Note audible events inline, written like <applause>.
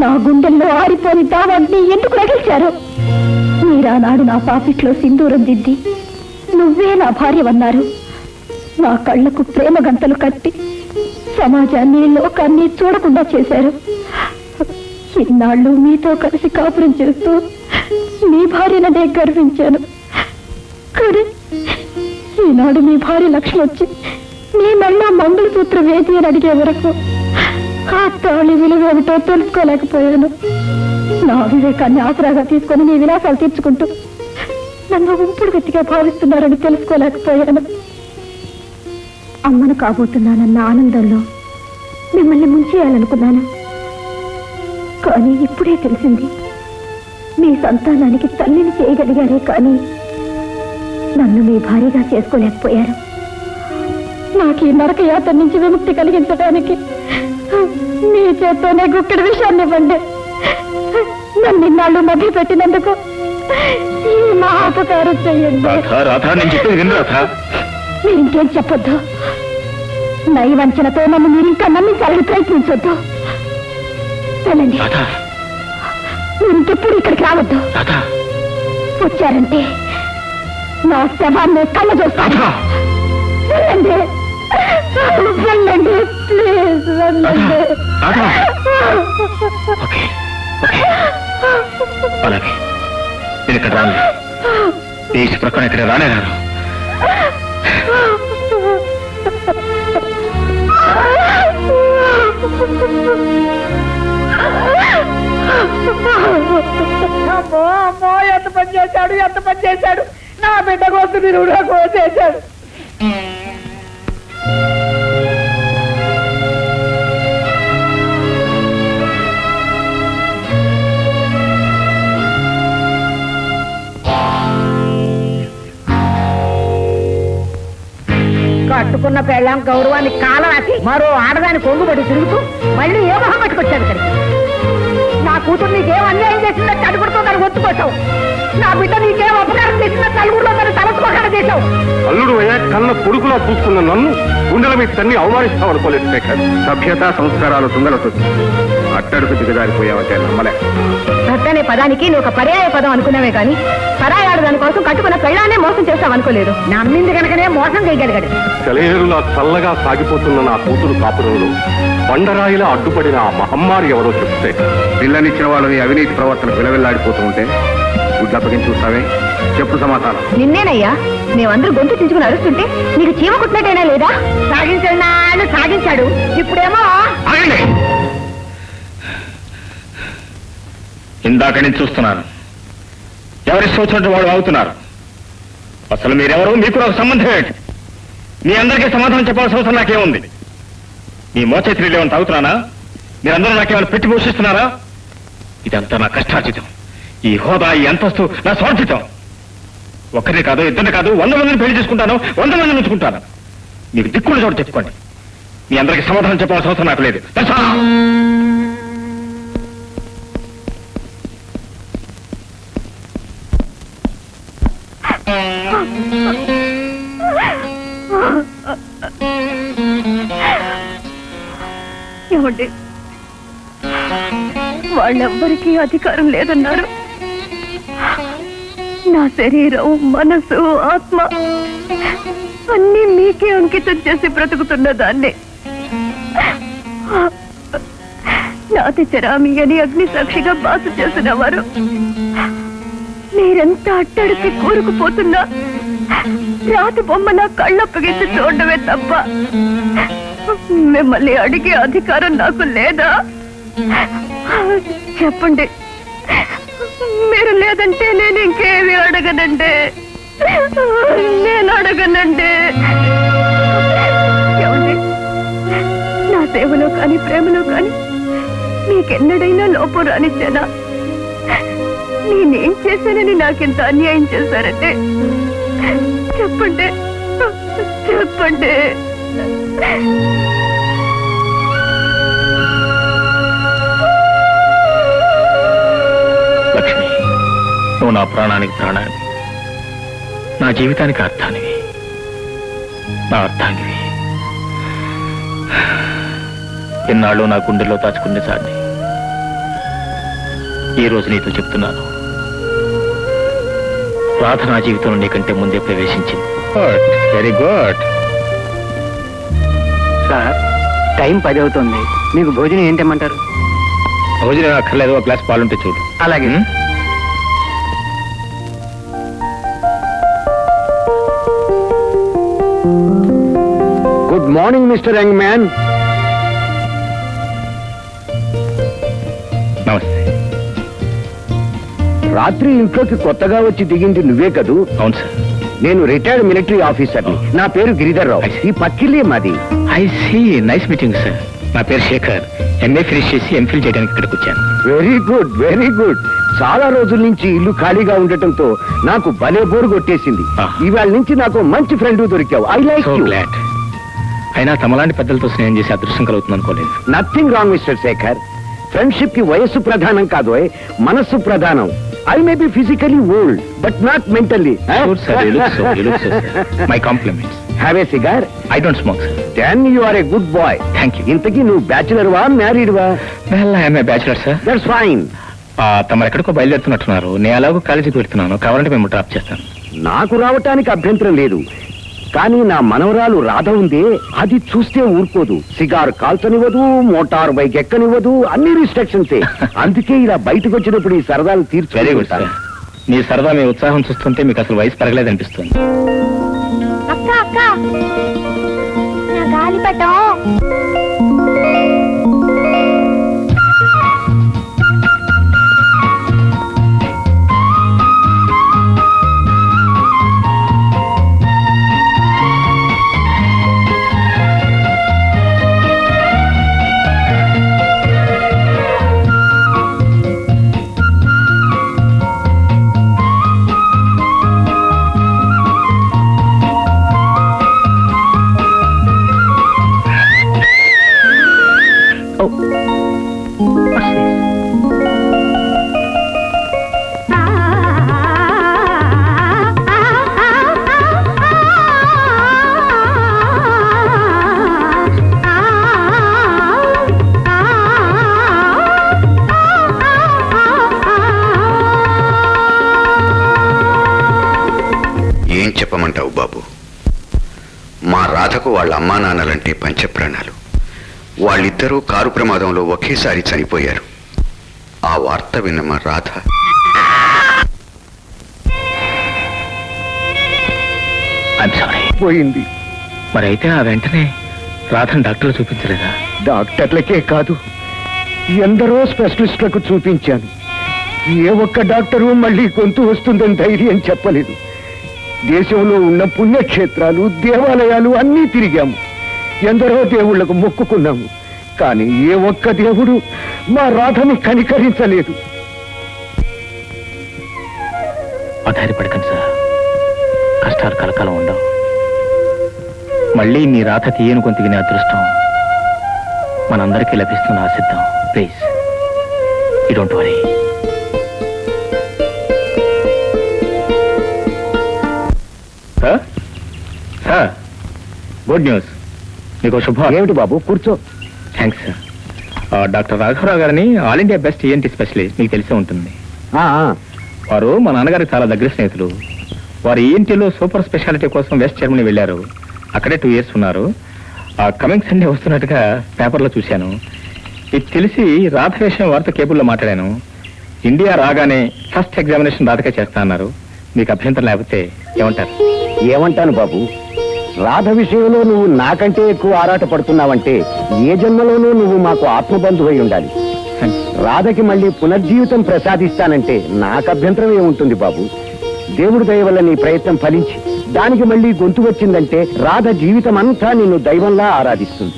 నా గుండెల్లో ఆరిపోని దావాన్ని ఎందుకు రగిల్చారు? మీరానాడు నా పాపిట్లో సింధూరం దిద్ది నువ్వే నా భార్యవన్నారు. నా కళ్ళకు ప్రేమ గంతలు కట్టి సమాజాన్ని లోకాన్ని చూడకుండా చేశారు. ఇన్నాళ్ళు మీతో కలిసి కాపురం చేస్తూ మీ భార్యననే గర్వించాను. కానీ ఈనాడు మీ భార్య లక్ష్మి వచ్చి మీ మళ్ళా మంగళసూత్రం వేది అని అడిగే వరకు ఆ తాళి విలువ ఏమిటో తెలుసుకోలేకపోయాను. నా వివేకాన్ని ఆసరాగా తీసుకొని నీ విలాసాలు తీర్చుకుంటూ నన్ను ఉంపుడు గట్టిగా భావిస్తున్నారని తెలుసుకోలేకపోయాను. అమ్మను కాబోతున్నానన్న ఆనందంలో మిమ్మల్ని ముంచేయాలనుకున్నాను. కానీ ఇప్పుడే తెలిసింది మీ సంతానానికి తల్లిని చేయగలిగారే కానీ నన్ను మీ భార్యగా చేసుకోలేకపోయారు. నాకు ఈ నరక యాత్ర నుంచి విముక్తి కలిగించడానికి మీ చేత్తోనే గుక్కడి విషయాన్ని ఇవ్వండి. నన్ను ఇన్నాళ్ళు మభ్య పెట్టినందుకు ఈ మహాపకారం చెయ్యండి రాధా రాధా నేను చెప్పేది విను రాధా. మీరు ఇంకేం చెప్పొద్దు. నైవంచనతో నన్ను మీరు ఇంకా నమ్మించాలని ప్రయత్నించొద్దు. వెళ్ళండి. రాధా. మీరు ఇంకెప్పుడు ఇక్కడికి రావద్దు. రాధా. వచ్చారంటే నా శవాన్ని కళ్ళ చూస్తాను వెళ్ళండి. వెళ్ళండి. ప్లీజ్ వెళ్ళండి రాధా ఓకే ఓకే. అలాగే. నేను ఇక్కడ రాను. దేశ ప్రక్కన ఇక్కడ రానే రాను. అమ్మో అమ్మో ఎంత పని చేశాడు ఎంత పని చేశాడు. నా బిడ్డ కోసం మీరు చేశాడు కట్టుకున్న పెళ్ళాం గౌరవాన్ని కాలరాసి మరో ఆడదాని కొంగుబడి తిరుగుతూ మళ్ళీ ఏ మొహం పట్టుకొచ్చాడు ఇక్కడికి? నా కూతురు నీకేం అన్యాయం చేసిందని అడుగుడుతో దాన్ని ఒత్తుకొచ్చావు. నా బిడ్డ నీకేం అపకారం చేసిందని నలుగురిలో దాన్ని తలసుకోకుండా చేశావు. అల్లుడు అయ్యా కన్న కొడుకులా చూస్తున్న నన్ను గుండెల మీద తన్ని అవమానిస్తావు అనుకోలేదు శేఖర్. సభ్యత సంస్కారాలు తుంగలతో అట్టడుకు దిగజారిపోయావంటే నమ్మలే. పదానికి నువ్వు ఒక పర్యాయ పదం అనుకున్నావే కానీ పరాయాడు దాని కోసం కట్టుకున్న పెళ్ళాన్నే మోసం చేస్తావు అనుకోలేదు. నమ్మింది కనుకనే మోసం చేయగలిగాడు. సెలయేరులా చల్లగా సాగిపోతున్న నా కూతురు కాపురంలో బండరాయిలా అడ్డుపడిన ఆ మహమ్మారి ఎవరో చెప్తే. పిల్లనిచ్చిన వాళ్ళని అవినీతి ప్రవర్తన విలవిల్లాడిపోతూ ఉంటే గుడ్లప్పగించి చూస్తావే? చెప్పు సమాధానం. నిన్నేనయ్యా మేమందరూ గొంతు చించుకుని అరుస్తుంటే నీకు చీమ కుట్టినట్టేనా లేదా? సాగించాడు నాళ్ళు సాగించాడు. ఇప్పుడేమో ఇందాక నేను చూస్తున్నాను. ఎవరి సోచినట్టు వాళ్ళు అవుతున్నారు అసలు మీరెవరు? మీకు నాకు సంబంధం ఏంటి? మీ అందరికీ సమాధానం చెప్పాల్సిన అవసరం నాకేముంది? మీ మోచేతి ఏమైనా తాగుతున్నానా? మీరందరూ నాకేమైనా పెట్టి పోషిస్తున్నారా? ఇదంతా నా కష్టార్జితం. ఈ హోదా ఈ అంతస్తు నా స్వార్థితం. ఒక్కరిని కాదు ఇద్దరిని కాదు వంద మందిని పెళ్ళి చేసుకుంటాను వంద మందిని ఉంచుకుంటాను. మీకు దిక్కున్న చోటు చెప్పుకోండి. మీ అందరికీ సమాధానం చెప్పాల్సిన అవసరం నాకు లేదు. ఏమండి? వాళ్ళెవ్వరికీ అధికారం లేదన్నారు. నా శరీరం మనసు ఆత్మ అన్నీ మీకే అంకితం చేసి బ్రతుకుతున్న దాన్ని. నాతి చరామి అని అగ్ని సాక్షిగా బాసు చేసిన వారు మీరెంత అట్టడికి కూరుకుపోతున్నా? రాతి బొమ్మ నా కళ్ళప్పగించి చూడడమే తప్ప. మిమ్మల్ని అడిగే అధికారం నాకు లేదా? చెప్పండి. మీరు లేదంటే నేను ఇంకేమి అడగనండి. నేను అడగనండి. ఏమండి? నా సేవలో కానీ ప్రేమలో కానీ మీకెన్నడైనా లోపం రానిచ్చానా? నేనేం చేశానని నాకింత అన్యాయం చేశారంటే? చెప్పండి చెప్పండి లక్ష్మి నువ్వు నా ప్రాణానికి ప్రాణాన్ని నా జీవితానికి అర్థానివి నా అర్థానివి ఇన్నాళ్ళు నా గుండెల్లో దాచుకునే సాన్ని ఈ రోజు నీతో చెప్తున్నాను. రాధ నా జీవితంలో నీకంటే ముందే ప్రవేశించింది. Good very good sir time పది అవుతుంది మీకు భోజనం ఏంటమ్మంటారు భోజనం అక్కర్లేదు ఒక గ్లాస్ పాలుంటే చూడు అలాగే? Good morning mister young man నమస్తే. రాత్రి ఇంట్లోకి కొత్తగా వచ్చి దిగింది నువ్వే కదూ? అవును సార్. నేను రిటైర్డ్ మిలిటరీ ఆఫీసర్ని. నా పేరు గిరిధర్ రావు. ఈ పక్కిల్లే మాది. I see nice meeting sir నా పేరు శేఖర్. ఎంఏ ఫినిష్ చేసి ఎంఫిల్ చేయడానికి ఇక్కడికి వచ్చాను. వెరీ గుడ్ వెరీ గుడ్ చాలా రోజుల నుంచి ఇల్లు ఖాళీగా ఉండటంతో నాకు భలే బోరు కొట్టేసింది. ఇవాళ నుంచి నాకు మంచి ఫ్రెండ్ దొరికావు. ఐ లైక్ యూ గ్లాడ్ అయినా తమలాంటి పెద్దలతో స్నేహం చేసి అదృష్టం కలుగుతుంది అనుకోలేదు నథింగ్ రాంగ్ మిస్టర్ శేఖర్ ఫ్రెండ్షిప్కి వయస్సు ప్రధానం కాదు మనస్సు ప్రధానం. I may be physically old but not mentally Sure, sir. You look so. You look so, sir. <laughs> My compliments. Have a cigar I don't smoke, sir. Then you are a good boy Thank you. ఇంతకీ నువ్వు bachelor వా married వా Well, I am a bachelor, sir. That's fine ఆ, తమరు ఎక్కడికో బయలుదేరుతున్నట్టున్నారు నేను ఎలాగో కాలేజీకి వెళ్తున్నాను కావాలంటే మేము డ్రాప్ చేస్తాను నాకు రావటానికి అభ్యంతరం లేదు కానీ నా మనవరాలు రాధ ఉందే అది చూస్తే ఊరుకోదు. సిగార్ కాల్చనివ్వదు మోటార్ బైక్ ఎక్కనివ్వదు అన్ని రిస్ట్రిక్షన్స్ <laughs> అందుకే ఇలా బయటకు వచ్చినప్పుడు ఈ సరదాలు వెరీ గుడ్ సార్ తీర్చుకుంటాను మీ సరదా మీ ఉత్సాహం చూస్తుంటే మీకు అసలు వయసు పెరగలేదు అనిపిస్తుంది అక్క అక్క. నా గాలిపటం. రాధకు వాళ్ళ అమ్మా నాన్నలంటే పంచప్రాణాలు. వాళ్ళిద్దరూ కారు ప్రమాదంలో ఒకేసారి చనిపోయారు. ఆ వార్త విన్న మా రాధ. పోయింది. మరి అయితే ఆ వెంటనే రాధను డాక్టర్లు చూపించలేదా? డాక్టర్లకే కాదు ఎందరో స్పెషలిస్టులకు చూపించాను. ఏ ఒక్క డాక్టరు మళ్ళీ గొంతు వస్తుందని ధైర్యం చెప్పలేదు. దేశంలో ఉన్న పుణ్యక్షేత్రాలు దేవాలయాలు అన్నీ తిరిగాము. ఎందరో దేవుళ్ళకు మొక్కుకున్నాము. కానీ ఏ ఒక్క దేవుడు మా రాధని కనికరించలేదు. ఆధారపడకండి సార్. కష్టాలు కలకాలం ఉండవు మళ్ళీ మీ రాత తీయను కొంత వినే అదృష్టం మనందరికీ లభిస్తున్న ఆశిద్దాం. Please. You don't worry. Good news. మీకు శుభం ఏమిటి బాబు? కూర్చో. Thanks sir. డాక్టర్ రాఘవరావు గారిని all India best ENT specialist మీకు తెలిసే ఉంటుంది. వారు మా నాన్నగారికి చాలా దగ్గర స్నేహితులు. వారు ఈఎన్టీలో సూపర్ స్పెషాలిటీ కోసం వెస్ట్ జర్మనీ వెళ్ళారు. అక్కడే టూ ఇయర్స్ ఉన్నారు. ఆ కమింగ్ సండే వస్తున్నట్టుగా పేపర్లో చూశాను. ఇది తెలిసి రాధ విషయం వారితో కేబుల్లో మాట్లాడాను. ఇండియా రాగానే ఫస్ట్ ఎగ్జామినేషన్ రాధకే చేస్తా అన్నారు. మీకు అభ్యంతరం లేకపోతే ఏమంటారు? ఏమంటాను బాబు? రాధ విషయంలో నువ్వు నాకంటే ఎక్కువ ఆరాట పడుతున్నావంటే ఏ జన్మలోనూ నువ్వు మాకు ఆత్మబంధువై ఉండాలి. రాధకి మళ్ళీ పునర్జీవితం ప్రసాదిస్తానంటే నాకు అభ్యంతరం ఏముంటుంది బాబు. దేవుడి దయ వల్ల నీ ప్రయత్నం ఫలించి దానికి మళ్ళీ గొంతు వచ్చిందంటే రాధ జీవితం అంతా నిన్ను దైవంలా ఆరాధిస్తుంది.